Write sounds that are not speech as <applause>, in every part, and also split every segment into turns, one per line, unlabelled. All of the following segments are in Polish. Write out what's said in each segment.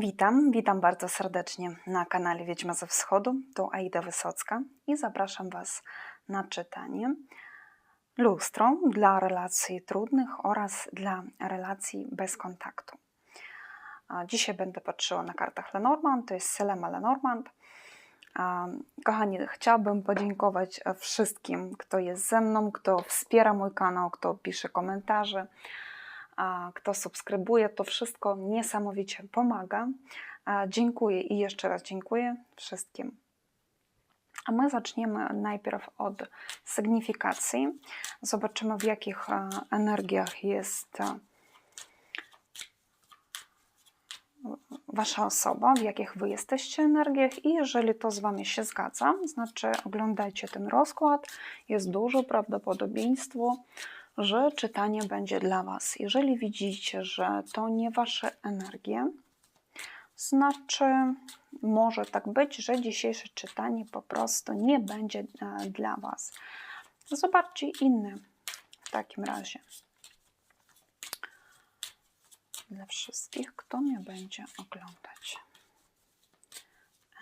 Witam, witam bardzo serdecznie na kanale Wiedźma ze Wschodu. To Aida Wysocka i zapraszam Was na czytanie lustro dla relacji trudnych oraz dla relacji bez kontaktu. Dzisiaj będę patrzyła na kartach Lenormand, to jest Selema Lenormand. Kochani, chciałabym podziękować wszystkim, kto jest ze mną, kto wspiera mój kanał, kto pisze komentarze, kto subskrybuje. To wszystko niesamowicie pomaga. Dziękuję i jeszcze raz dziękuję wszystkim. A my zaczniemy najpierw od sygnifikacji. Zobaczymy, w jakich e, energiach jest e, Wasza osoba, w jakich Wy jesteście energiach i jeżeli to z Wami się zgadza, znaczy oglądajcie ten rozkład, jest duże prawdopodobieństwo, że czytanie będzie dla Was. Jeżeli widzicie, że to nie Wasze energie, znaczy może tak być, że dzisiejsze czytanie po prostu nie będzie e, dla Was. Zobaczcie inne w takim razie. Dla wszystkich, kto mnie będzie oglądać.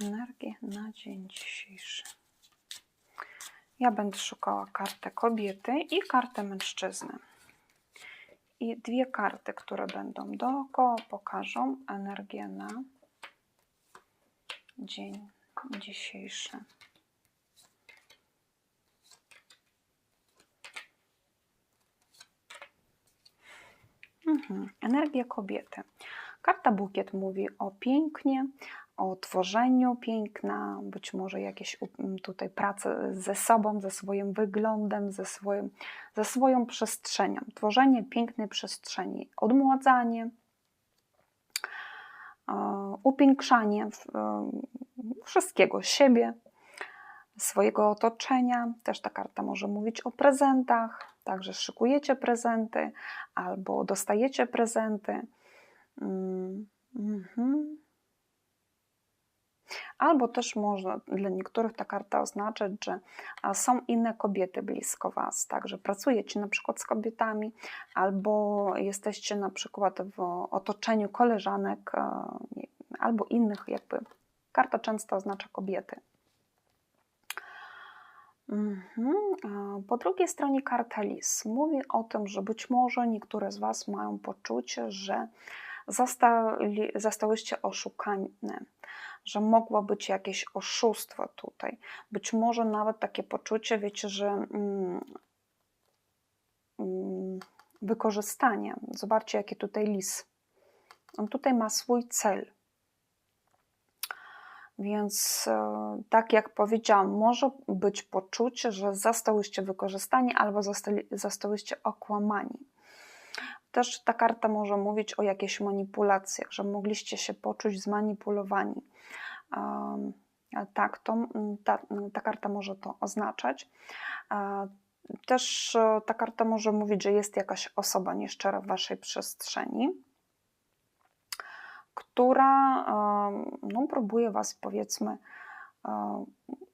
Energię na dzień dzisiejszy. Ja będę szukała kartę kobiety i kartę mężczyzny. I dwie karty, które będą dookoła, pokażą energię na dzień dzisiejszy. Mhm. Energia kobiety. Karta bukiet mówi o pięknie, o tworzeniu piękna, być może jakieś tutaj prace ze sobą, ze swoim wyglądem, ze, swoim, ze swoją przestrzenią. Tworzenie pięknej przestrzeni, odmładzanie, e, upiększanie e, wszystkiego siebie, swojego otoczenia. Też ta karta może mówić o prezentach, także szykujecie prezenty albo dostajecie prezenty. Mm, mhm. Albo też może dla niektórych ta karta oznaczać, że są inne kobiety blisko Was, także pracujecie na przykład z kobietami, albo jesteście na przykład w otoczeniu koleżanek, e, albo innych jakby. Karta często oznacza kobiety. Mhm. Po drugiej stronie karta Lis mówi o tym, że być może niektóre z Was mają poczucie, że zostałyście oszukane, że mogło być jakieś oszustwo tutaj. Być może nawet takie poczucie, wiecie, że mm, mm, wykorzystanie. Zobaczcie, jaki tutaj lis. On tutaj ma swój cel. Więc e, tak jak powiedziałam, może być poczucie, że zostałyście wykorzystani albo zostali, zostałyście okłamani. Też ta karta może mówić o jakichś manipulacjach, że mogliście się poczuć zmanipulowani. Tak, to, ta, ta karta może to oznaczać. Też e, ta karta może mówić, że jest jakaś osoba nieszczera w waszej przestrzeni która no, próbuje Was, powiedzmy, e,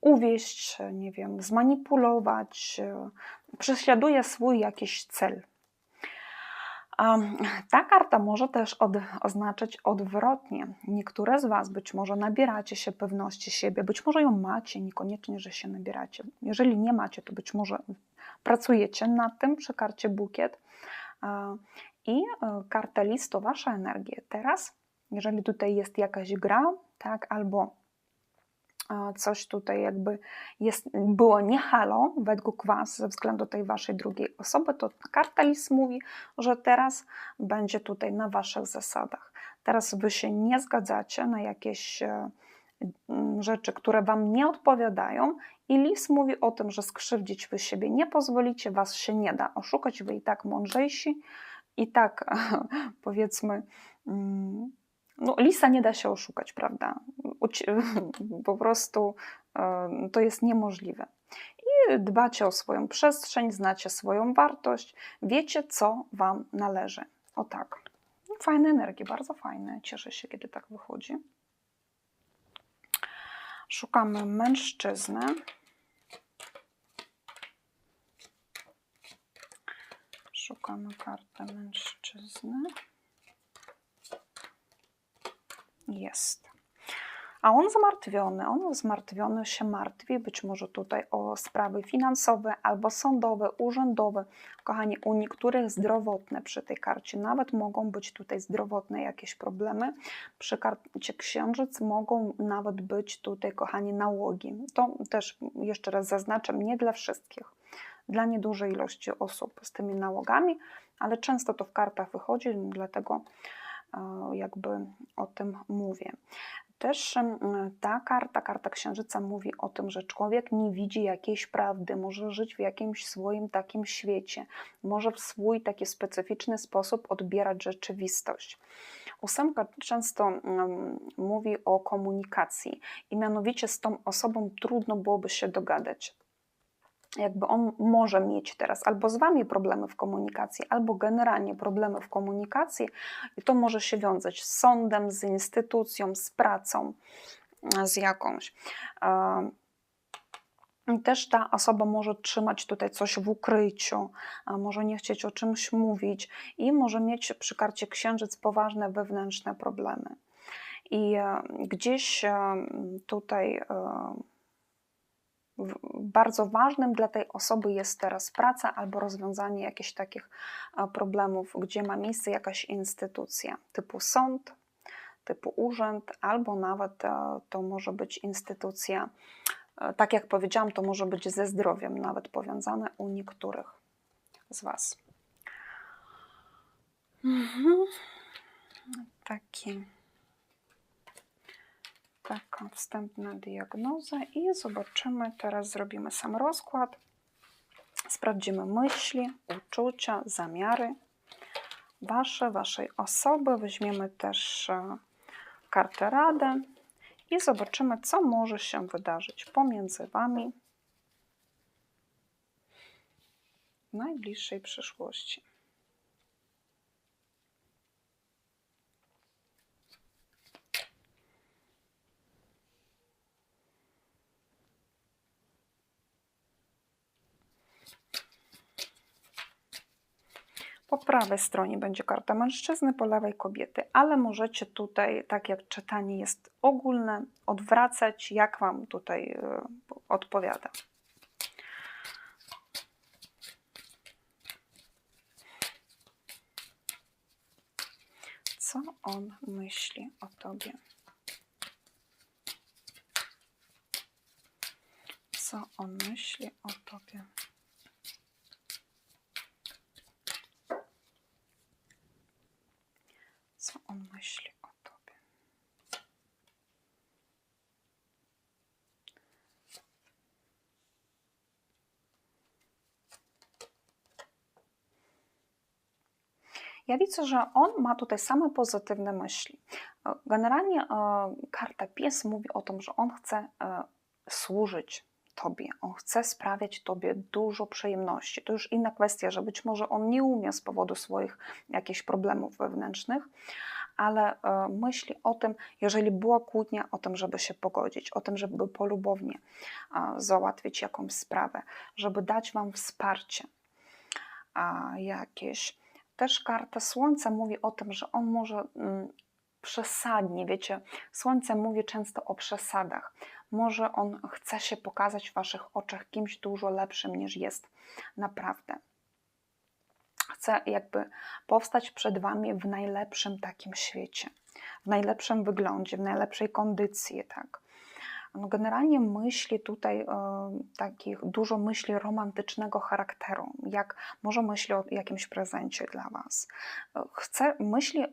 uwieść, nie wiem, zmanipulować, e, prześladuje swój jakiś cel. Ta karta może też od, oznaczać odwrotnie. Niektóre z Was być może nabieracie się pewności siebie, być może ją macie, niekoniecznie, że się nabieracie. Jeżeli nie macie, to być może pracujecie nad tym przy karcie bukiet. I e, karta list to Wasza energia. Teraz jeżeli tutaj jest jakaś gra, tak, albo coś tutaj jakby jest, było nie halo według Was ze względu tej Waszej drugiej osoby, to karta list mówi, że teraz będzie tutaj na Waszych zasadach. Teraz Wy się nie zgadzacie na jakieś e, rzeczy, które Wam nie odpowiadają i lis mówi o tym, że skrzywdzić Wy siebie nie pozwolicie, Was się nie da oszukać, Wy i tak mądrzejsi, i tak <laughs> powiedzmy mm, no, lisa nie da się oszukać, prawda? <laughs> Po prostu to jest niemożliwe. I dbacie o swoją przestrzeń, znacie swoją wartość, wiecie, co Wam należy. O tak. Fajne energie, bardzo fajne. Cieszę się, kiedy tak wychodzi. Szukamy mężczyznę. Szukamy kartę mężczyzny. Jest. A on zmartwiony, on zmartwiony się martwi, być może tutaj o sprawy finansowe albo sądowe, urzędowe. Kochani, u niektórych zdrowotne przy tej karcie, nawet mogą być tutaj zdrowotne jakieś problemy. Przy karcie księżyc mogą nawet być tutaj, kochani, nałogi. To też jeszcze raz zaznaczam, nie dla wszystkich, dla niedużej ilości osób z tymi nałogami, ale często to w kartach wychodzi, dlatego jakby o tym mówię. Też ta karta, karta księżyca mówi o tym, że człowiek nie widzi jakiejś prawdy, może żyć w jakimś swoim takim świecie, może w swój taki specyficzny sposób odbierać rzeczywistość. Ósemka często mówi o komunikacji i mianowicie z tą osobą trudno byłoby się dogadać jakby on może mieć teraz albo z wami problemy w komunikacji, albo generalnie problemy w komunikacji, i to może się wiązać z sądem, z instytucją, z pracą, z jakąś. I też ta osoba może trzymać tutaj coś w ukryciu, może nie chcieć o czymś mówić i może mieć przy karcie księżyc poważne wewnętrzne problemy. I e, gdzieś e, tutaj e, bardzo ważnym dla tej osoby jest teraz praca albo rozwiązanie jakichś takich problemów, gdzie ma miejsce jakaś instytucja typu sąd, typu urząd, albo nawet to może być instytucja, tak jak powiedziałam, to może być ze zdrowiem nawet powiązane u niektórych z Was. Mhm. Taki taka wstępna diagnoza i zobaczymy, teraz zrobimy sam rozkład. Sprawdzimy myśli, uczucia, zamiary Wasze, Waszej osoby. Weźmiemy też e, kartę Radę i zobaczymy, co może się wydarzyć pomiędzy Wami w najbliższej przyszłości. Po prawej stronie będzie karta mężczyzny, po lewej kobiety, ale możecie tutaj, tak jak czytanie jest ogólne, odwracać, jak Wam tutaj e, odpowiada. Co on myśli o Tobie? Co on myśli o Tobie? co on myśli o tobie. Ja widzę, że on ma tutaj same pozytywne myśli. Generalnie karta pies mówi o tym, że on chce e, służyć Tobie. On chce sprawiać Tobie dużo przyjemności. To już inna kwestia, że być może on nie umie z powodu swoich jakichś problemów wewnętrznych, ale e, myśli o tym, jeżeli była kłótnia, o tym, żeby się pogodzić, o tym, żeby polubownie załatwić jakąś sprawę, żeby dać Wam wsparcie jakieś. Też karta Słońca mówi o tym, że on może mm, przesadnie, wiecie, Słońce mówi często o przesadach. Może on chce się pokazać w Waszych oczach kimś dużo lepszym niż jest naprawdę. Chce jakby powstać przed Wami w najlepszym takim świecie, w najlepszym wyglądzie, w najlepszej kondycji, tak. No generalnie myśli tutaj e, takich, dużo myśli romantycznego charakteru, jak może myśli o jakimś prezencie dla Was. E, chce myśli e,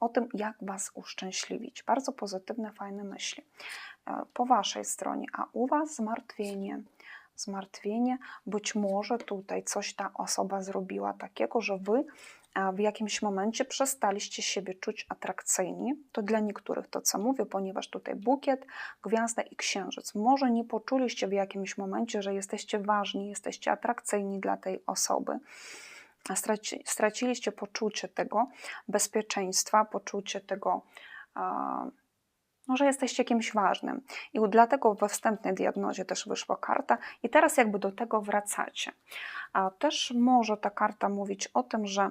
o tym, jak Was uszczęśliwić. Bardzo pozytywne, fajne myśli e, po Waszej stronie, a u Was zmartwienie. Zmartwienie, być może tutaj coś ta osoba zrobiła takiego, że Wy w jakimś momencie przestaliście siebie czuć atrakcyjni. To dla niektórych to, co mówię, ponieważ tutaj bukiet, gwiazda i księżyc. Może nie poczuliście w jakimś momencie, że jesteście ważni, jesteście atrakcyjni dla tej osoby. Straci, straciliście poczucie tego bezpieczeństwa, poczucie tego, no, że jesteście kimś ważnym. I dlatego we wstępnej diagnozie też wyszła karta, i teraz jakby do tego wracacie. A też może ta karta mówić o tym, że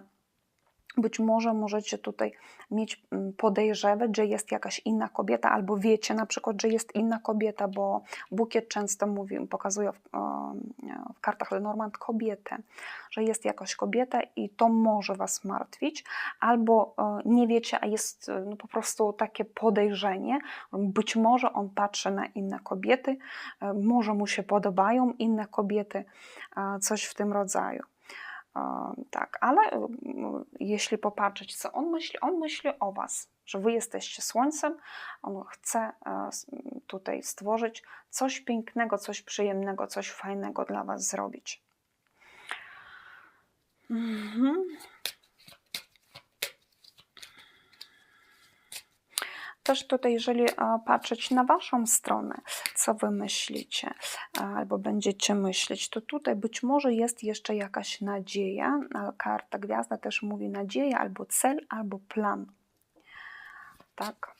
Być może możecie tutaj mieć mm, podejrzewać, że jest jakaś inna kobieta, albo wiecie na przykład, że jest inna kobieta, bo bukiet często mówi, pokazuje w, w kartach Lenormand kobietę, że jest jakaś kobieta i to może Was martwić, albo nie wiecie, a jest no, po prostu takie podejrzenie, być może on patrzy na inne kobiety, może mu się podobają inne kobiety, coś w tym rodzaju. Tak, ale jeśli popatrzeć, co on myśli, on myśli o Was, że Wy jesteście słońcem, on chce e, tutaj stworzyć coś pięknego, coś przyjemnego, coś fajnego dla Was zrobić. Mhm. Też tutaj, jeżeli e, patrzeć na Waszą stronę, co Wy myślicie albo będziecie myśleć, to tutaj być może jest jeszcze jakaś nadzieja. Karta gwiazda też mówi nadzieja, albo cel, albo plan. Tak.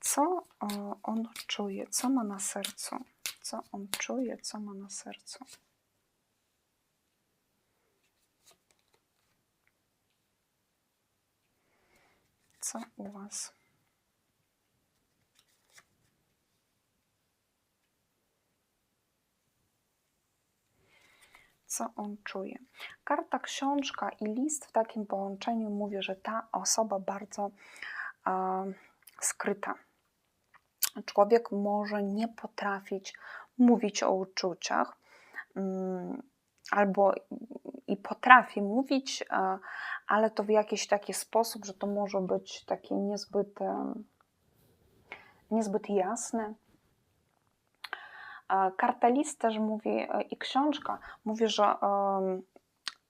Co on czuje? Co ma na sercu? Co on czuje? Co ma na sercu? Co u Was. Co on czuje? Karta książka i list w takim połączeniu mówi, że ta osoba bardzo e, skryta. Człowiek może nie potrafić mówić o uczuciach, mm, albo i potrafi mówić, ale to w jakiś taki sposób, że to może być takie niezbyt, e, niezbyt jasne. E, Kartelist też mówi, i książka mówi, że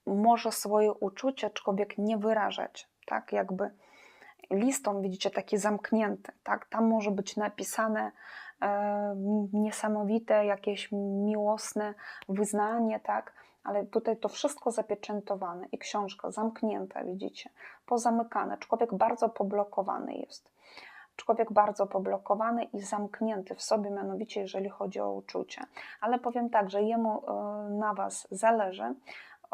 może swoje uczucia człowiek nie wyrażać, tak? Jakby listą widzicie taki zamknięty, tak, tam może być napisane e, niesamowite, jakieś miłosne wyznanie, tak, ale tutaj to wszystko zapieczętowane i książka zamknięta, widzicie, pozamykane. Człowiek bardzo poblokowany jest. Człowiek bardzo poblokowany i zamknięty w sobie, mianowicie jeżeli chodzi o uczucie. Ale powiem tak, że jemu e, na Was zależy,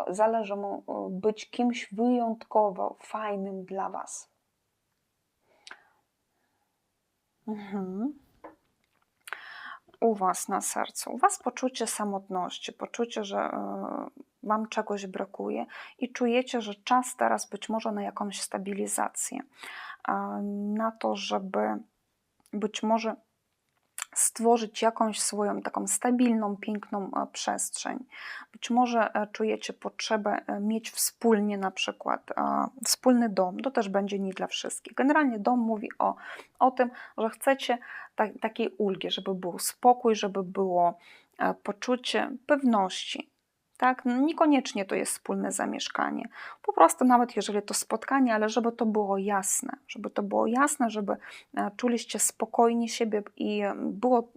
zależy mu e, być kimś wyjątkowo fajnym dla Was. Mhm u Was na sercu, u Was poczucie samotności, poczucie, że e, Wam czegoś brakuje i czujecie, że czas teraz być może na jakąś stabilizację, na to, żeby być może stworzyć jakąś swoją taką stabilną, piękną e, przestrzeń. Być może e, czujecie potrzebę e, mieć wspólnie na przykład wspólny dom, to też będzie nie dla wszystkich. Generalnie dom mówi o, o tym, że chcecie ta, takiej ulgi, żeby był spokój, żeby było poczucie pewności, tak? No, niekoniecznie to jest wspólne zamieszkanie. Po prostu nawet jeżeli to spotkanie, ale żeby to było jasne, żeby to było jasne, żeby e, czuliście spokojnie siebie i było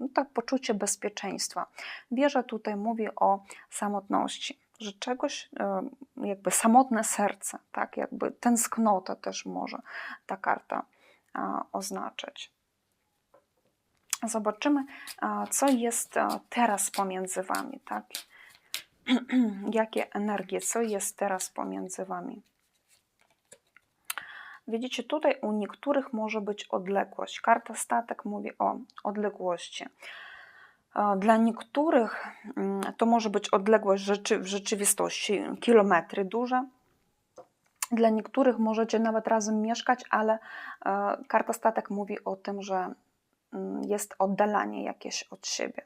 no, tak poczucie bezpieczeństwa. Wierzę tutaj mówi o samotności że czegoś, e, jakby samotne serce, tak, jakby tęsknota też może ta karta oznaczać. Zobaczymy, co jest teraz pomiędzy Wami, tak? <clears throat> jakie energie, co jest teraz pomiędzy Wami. Widzicie, tutaj u niektórych może być odległość. Karta statek mówi o odległości. Dla niektórych mm, to może być odległość w rzeczywistości, kilometry duże. Dla niektórych możecie nawet razem mieszkać, ale e, karta statek mówi o tym, że mm, jest oddalanie jakieś od siebie.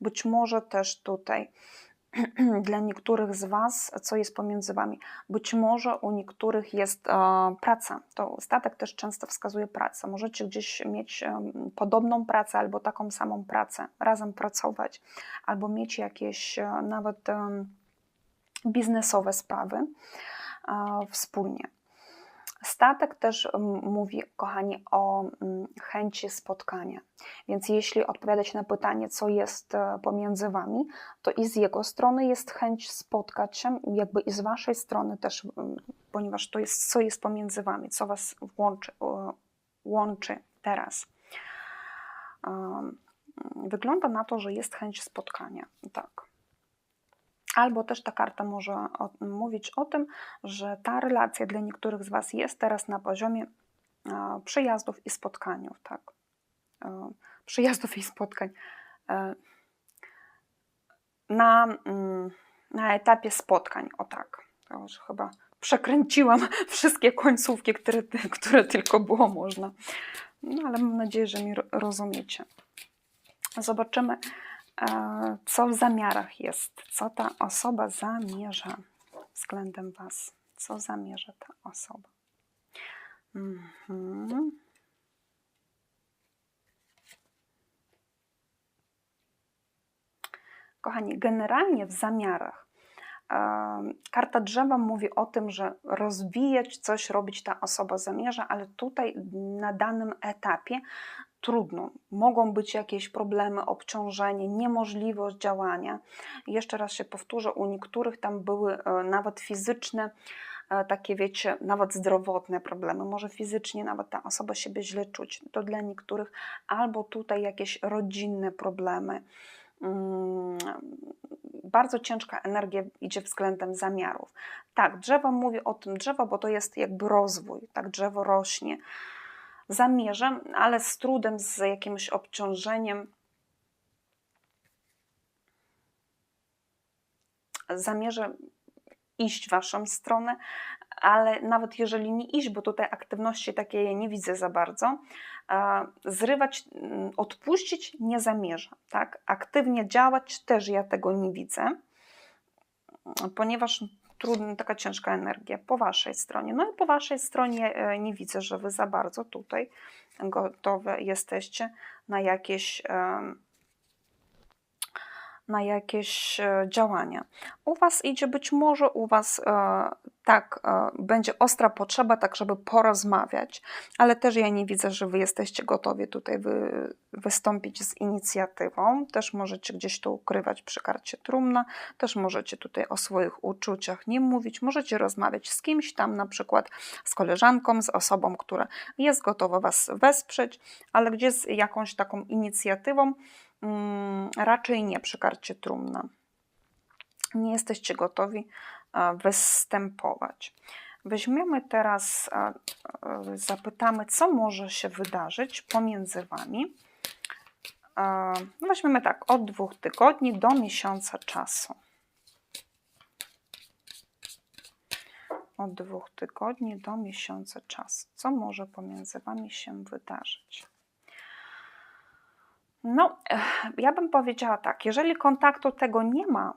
Być może też tutaj <clears throat> dla niektórych z Was, co jest pomiędzy Wami. Być może u niektórych jest e, praca. To statek też często wskazuje pracę. Możecie gdzieś mieć e, podobną pracę albo taką samą pracę, razem pracować, albo mieć jakieś e, nawet e, biznesowe sprawy e, wspólnie. Statek też mówi, kochani, o chęci spotkania. Więc jeśli odpowiadać na pytanie, co jest e, pomiędzy wami, to i z jego strony jest chęć spotkać się, jakby i z waszej strony też, ponieważ to jest, co jest pomiędzy wami, co was łączy, łączy teraz. Wygląda na to, że jest chęć spotkania. Tak. Albo też ta karta może o, mówić o tym, że ta relacja dla niektórych z Was jest teraz na poziomie e, przyjazdów i spotkaniów, tak? E, przyjazdów i spotkań. E, na, mm, na etapie spotkań, o tak. To już chyba przekręciłam <laughs> wszystkie końcówki, które, które tylko było można. No ale mam nadzieję, że mi rozumiecie. Zobaczymy, co w zamiarach jest, co ta osoba zamierza względem Was. Co zamierza ta osoba. Mhm. Kochani, generalnie w zamiarach karta drzewa mówi o tym, że rozwijać coś, robić ta osoba zamierza, ale tutaj na danym etapie trudno. Mogą być jakieś problemy, obciążenie, niemożliwość działania. Jeszcze raz się powtórzę, u niektórych tam były e, nawet fizyczne, e, takie wiecie, nawet zdrowotne problemy, może fizycznie nawet ta osoba siebie źle czuć. To dla niektórych albo tutaj jakieś rodzinne problemy mm, bardzo ciężka energia idzie względem zamiarów. Tak, drzewo mówi o tym drzewo, bo to jest jakby rozwój, tak, drzewo rośnie. Zamierzam, ale z trudem, z jakimś obciążeniem. Zamierzę iść w Waszą stronę, ale nawet jeżeli nie iść, bo tutaj aktywności takiej nie widzę za bardzo, zrywać, odpuścić nie zamierza. Tak? Aktywnie działać też ja tego nie widzę, ponieważ trudna, taka ciężka energia po Waszej stronie. No i po Waszej stronie e, nie widzę, że Wy za bardzo tutaj gotowe jesteście na jakieś na jakieś e, działania. U Was idzie być może, u Was e, tak e, będzie ostra potrzeba, tak żeby porozmawiać, ale też ja nie widzę, że Wy jesteście gotowi tutaj wy, wystąpić z inicjatywą. Też możecie gdzieś to ukrywać przy karcie trumna, też możecie tutaj o swoich uczuciach nie mówić, możecie rozmawiać z kimś tam, na przykład z koleżanką, z osobą, która jest gotowa Was wesprzeć, ale gdzie z jakąś taką inicjatywą, raczej nie przy karcie trumna. Nie jesteście gotowi e, występować. Weźmiemy teraz, e, e, zapytamy, co może się wydarzyć pomiędzy Wami. Weźmiemy tak, od dwóch tygodni do miesiąca czasu. Od dwóch tygodni do miesiąca czasu. Co może pomiędzy Wami się wydarzyć? No, ja bym powiedziała tak, jeżeli kontaktu tego nie ma,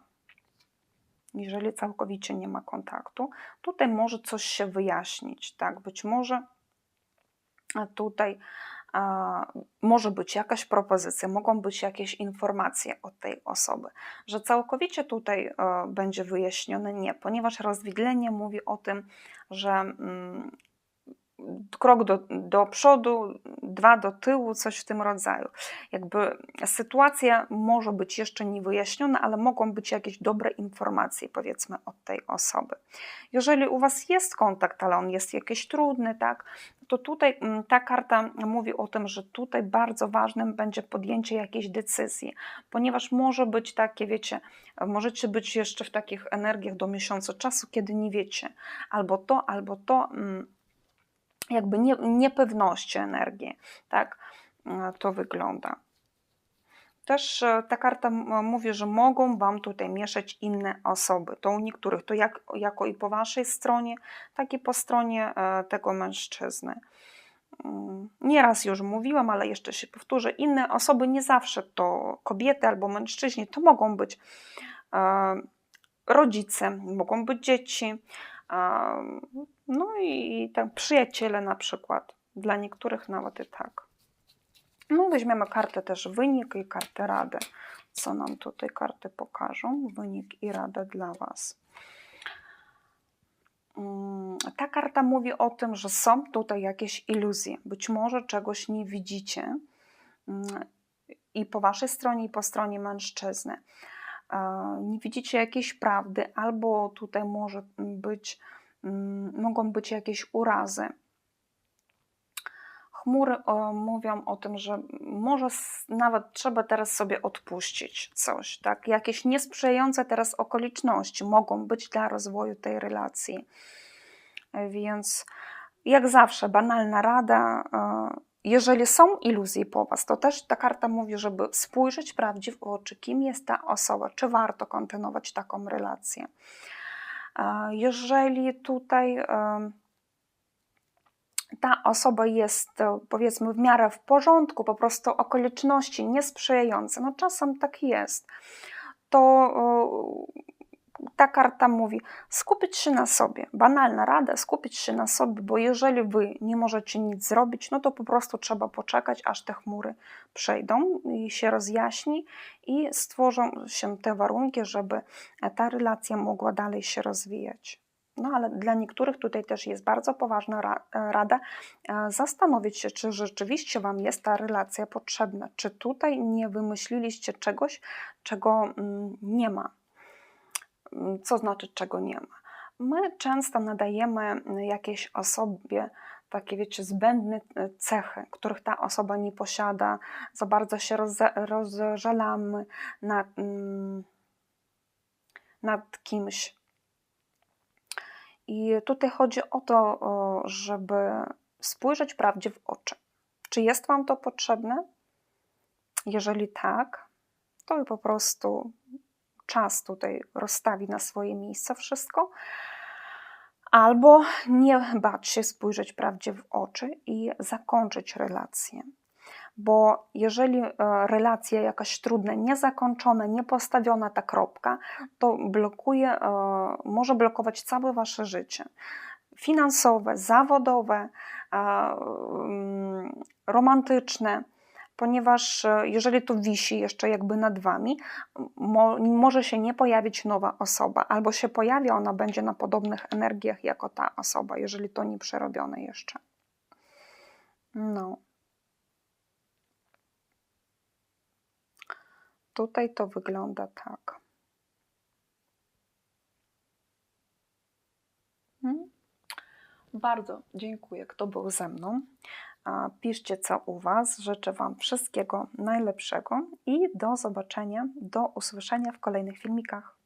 jeżeli całkowicie nie ma kontaktu, tutaj może coś się wyjaśnić, tak, być może tutaj a, może być jakaś propozycja, mogą być jakieś informacje od tej osoby, że całkowicie tutaj a, e, będzie wyjaśnione nie, ponieważ rozwidlenie mówi o tym, że mm, krok do, do przodu, dwa do tyłu, coś w tym rodzaju. Jakby sytuacja może być jeszcze niewyjaśniona, ale mogą być jakieś dobre informacje, powiedzmy, od tej osoby. Jeżeli u Was jest kontakt, ale on jest jakiś trudny, tak, to tutaj mm, ta karta mówi o tym, że tutaj bardzo ważnym będzie podjęcie jakiejś decyzji, ponieważ może być takie, wiecie, możecie być jeszcze w takich energiach do miesiąca czasu, kiedy nie wiecie albo to, albo to mm, jakby nie, niepewności energii. Tak e, to wygląda. Też e, ta karta mówi, że mogą Wam tutaj mieszać inne osoby. To u niektórych, to jak, jako i po Waszej stronie, tak i po stronie e, tego mężczyzny. Mm, nieraz już mówiłam, ale jeszcze się powtórzę. Inne osoby nie zawsze to kobiety albo mężczyźni, to mogą być rodzice, mogą być dzieci, no i tak przyjaciele na przykład. Dla niektórych nawet i tak. No weźmiemy kartę też wynik i kartę radę. Co nam tutaj karty pokażą? Wynik i rada dla Was. Mm, ta karta mówi o tym, że są tutaj jakieś iluzje. Być może czegoś nie widzicie mm, i po Waszej stronie, i po stronie mężczyzny. Nie widzicie jakiejś prawdy, albo tutaj może być mogą być jakieś urazy. chmury mówią o tym, że może nawet trzeba teraz sobie odpuścić coś, tak? Jakieś niesprzyjające teraz okoliczności mogą być dla rozwoju tej relacji. Więc jak zawsze, banalna rada. e, Jeżeli są iluzje po Was, to też ta karta mówi, żeby spojrzeć prawdzie w oczy, kim jest ta osoba, czy warto kontynuować taką relację. Jeżeli tutaj ta osoba jest e, powiedzmy w miarę w porządku, po prostu okoliczności niesprzyjające, no czasem tak jest, to e, ta karta mówi skupić się na sobie. Banalna rada, skupić się na sobie, bo jeżeli wy nie możecie nic zrobić, no to po prostu trzeba poczekać, aż te chmury przejdą i się rozjaśni i stworzą się te warunki, żeby ta relacja mogła dalej się rozwijać. No ale dla niektórych tutaj też jest bardzo poważna ra- rada e, zastanowić się, czy rzeczywiście Wam jest ta relacja potrzebna, czy tutaj nie wymyśliliście czegoś, czego mm, nie ma. Co znaczy, czego nie ma? My często nadajemy jakiejś osobie takie, wiecie, zbędne e, cechy, których ta osoba nie posiada, za bardzo się rozżalamy nad, mm, nad kimś. I tutaj chodzi o to, żeby spojrzeć prawdzie w oczy. Czy jest Wam to potrzebne? Jeżeli tak, to po prostu czas tutaj rozstawi na swoje miejsce wszystko. Albo nie bać się spojrzeć prawdzie w oczy i zakończyć relację. Bo jeżeli e, relacja jakaś trudna, niezakończona, niepostawiona ta kropka, to blokuje, e, może blokować całe wasze życie. Finansowe, zawodowe, e, mm, romantyczne, ponieważ e, jeżeli to wisi jeszcze jakby nad wami, mo, może się nie pojawić nowa osoba, albo się pojawi, ona będzie na podobnych energiach jako ta osoba, jeżeli to nie przerobione jeszcze. No. Tutaj to wygląda tak. Hmm? Bardzo dziękuję, kto był ze mną. Piszcie, co u Was. Życzę Wam wszystkiego najlepszego i do zobaczenia, do usłyszenia w kolejnych filmikach.